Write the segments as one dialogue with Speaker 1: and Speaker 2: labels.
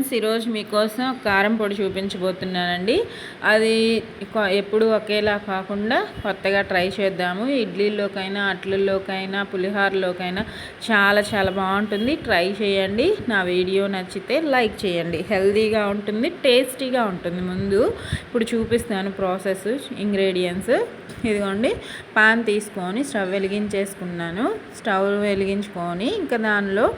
Speaker 1: Friends ఈరోజు మీకోసం కారం పొడి చూపించబోతున్నానండి. అది ఎప్పుడు ఒకేలా కాకుండా కొత్తగా ట్రై చేద్దాము. ఇడ్లీలోకైనా అట్లలోకైనా పులిహోరలోకైనా చాలా చాలా బాగుంటుంది. ట్రై చేయండి. నా వీడియో నచ్చితే లైక్ చేయండి. హెల్తీగా ఉంటుంది టేస్టీగా ఉంటుంది ముందు. ఇప్పుడు చూపిస్తాను ప్రాసెస్ ఇంగ్రీడియంట్స్. ఇదిగోండి పాన్ తీసుకొని స్టవ్ వెలిగించేసుకున్నాను. స్టవ్ వెలిగించుకొని ఇంకా దానిలో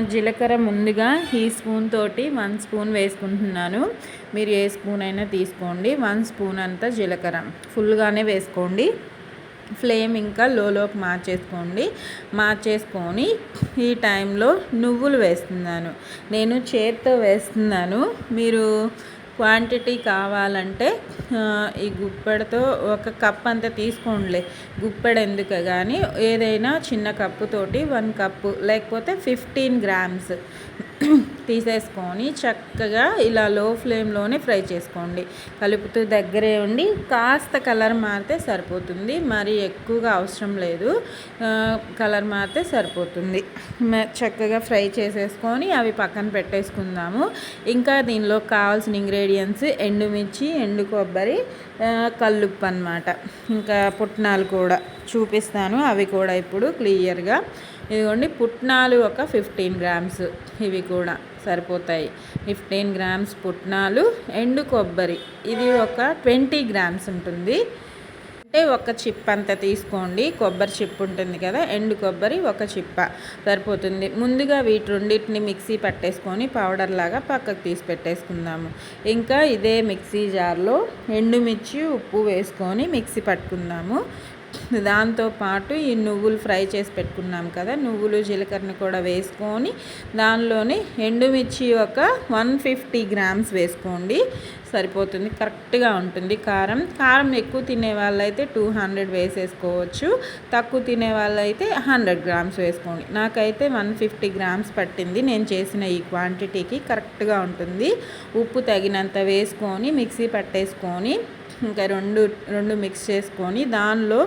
Speaker 1: జీలకర్ర ముందుగా ఈ స్పూన్ తోటి వన్ స్పూన్ వేసుకుంటున్నాను. మీరు ఏ స్పూన్ అయినా తీసుకోండి. వన్ స్పూన్ అంతా జీలకర్ర. ఫుల్గానే వేసుకోండి. ఫ్లేమ్ ఇంకా లోలోకి మార్చేసుకోండి. మార్చేసుకొని ఈ టైంలో నువ్వులు వేస్తున్నాను. నేను చేత్తో వేస్తున్నాను. మీరు క్వాంటిటీ కావాలంటే ఈ గుప్పెడతో ఒక కప్ అంత తీసుకోండిలే. గుప్పెడ ఎందుకు కానీ ఏదైనా చిన్న కప్పుతోటి వన్ కప్పు లేకపోతే ఫిఫ్టీన్ గ్రామ్స్. తీసేసుకొని చక్కగా ఇలా లో ఫ్లేమ్లోనే ఫ్రై చేసుకోండి. కలుపుతూ దగ్గరే ఉండి కాస్త కలర్ మారితే సరిపోతుంది. మరి ఎక్కువగా అవసరం లేదు. కలర్ మారితే సరిపోతుంది. చక్కగా ఫ్రై చేసేసుకొని అవి పక్కన పెట్టేసుకుందాము. ఇంకా దీనిలో కావాల్సిన ఇంగ్రీడియంట్స్ ఎండుమిర్చి ఎండు కొబ్బరి కల్లుప్పు అన్నమాట. ఇంకా పుట్నాలు కూడా చూపిస్తాను. అవి కూడా ఇప్పుడు క్లియర్గా ఇదిగోండి పుట్నాలు ఒక ఫిఫ్టీన్ గ్రామ్స్ ఇవి కూడా. సరిపోతాయి. ఫిఫ్టీన్ గ్రామ్స్ పుట్నాలు ఎండు కొబ్బరి. ఇది ఒక ట్వంటీ గ్రామ్స్ ఉంటుంది. అంటే ఒక చిప్ అంత తీసుకోండి. కొబ్బరి చిప్ ఉంటుంది కదా ఎండు కొబ్బరి ఒక చిప్ప సరిపోతుంది. ముందుగా వీటి రెండింటిని మిక్సీ పట్టేసుకొని పౌడర్ లాగా పక్కకు తీసి పెట్టేసుకుందాము. ఇంకా ఇదే మిక్సీ జార్లో ఎండుమిర్చి ఉప్పు వేసుకొని మిక్సీ పట్టుకుందాము. దాంతో పాటు ఈ నువ్వులు ఫ్రై చేసి పెట్టుకున్నాం కదా నువ్వులు జీలకర్రని కూడా వేసుకొని దానిలోనే ఎండుమిర్చి ఒక వన్ ఫిఫ్టీ గ్రామ్స్ వేసుకోండి. సరిపోతుంది కరెక్ట్గా ఉంటుంది కారం. కారం ఎక్కువ తినే వాళ్ళైతే టూ హండ్రెడ్ వేసేసుకోవచ్చు. తక్కువ తినే వాళ్ళైతే హండ్రెడ్ గ్రామ్స్ వేసుకోండి. నాకైతే వన్ ఫిఫ్టీ గ్రామ్స్ పట్టింది. నేను చేసిన ఈ క్వాంటిటీకి కరెక్ట్గా ఉంటుంది. ఉప్పు తగినంత వేసుకొని మిక్సీ పట్టేసుకొని ఇంకా రెండు రెండు మిక్స్ చేసుకొని దానిలో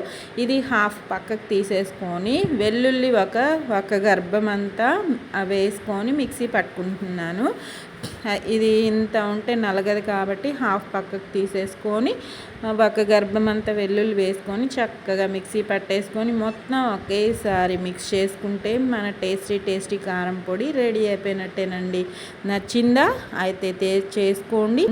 Speaker 1: ఇది హాఫ్ పక్కకు తీసేసుకొని వెల్లుల్లి ఒక ఒక గర్భం అంతా వేసుకొని మిక్సీ పట్టుకుంటున్నాను. ఇది ఇంత ఉంటే నలగదు కాబట్టి హాఫ్ పక్కకు తీసేసుకొని ఒక గర్భం అంతా వెల్లుల్లి వేసుకొని చక్కగా మిక్సీ పట్టేసుకొని మొత్తం ఒకేసారి మిక్స్ చేసుకుంటే మన టేస్టీ టేస్టీ కారం పొడి రెడీ అయిపోయినట్టేనండి. నచ్చిందా? అయితే చేసుకోండి.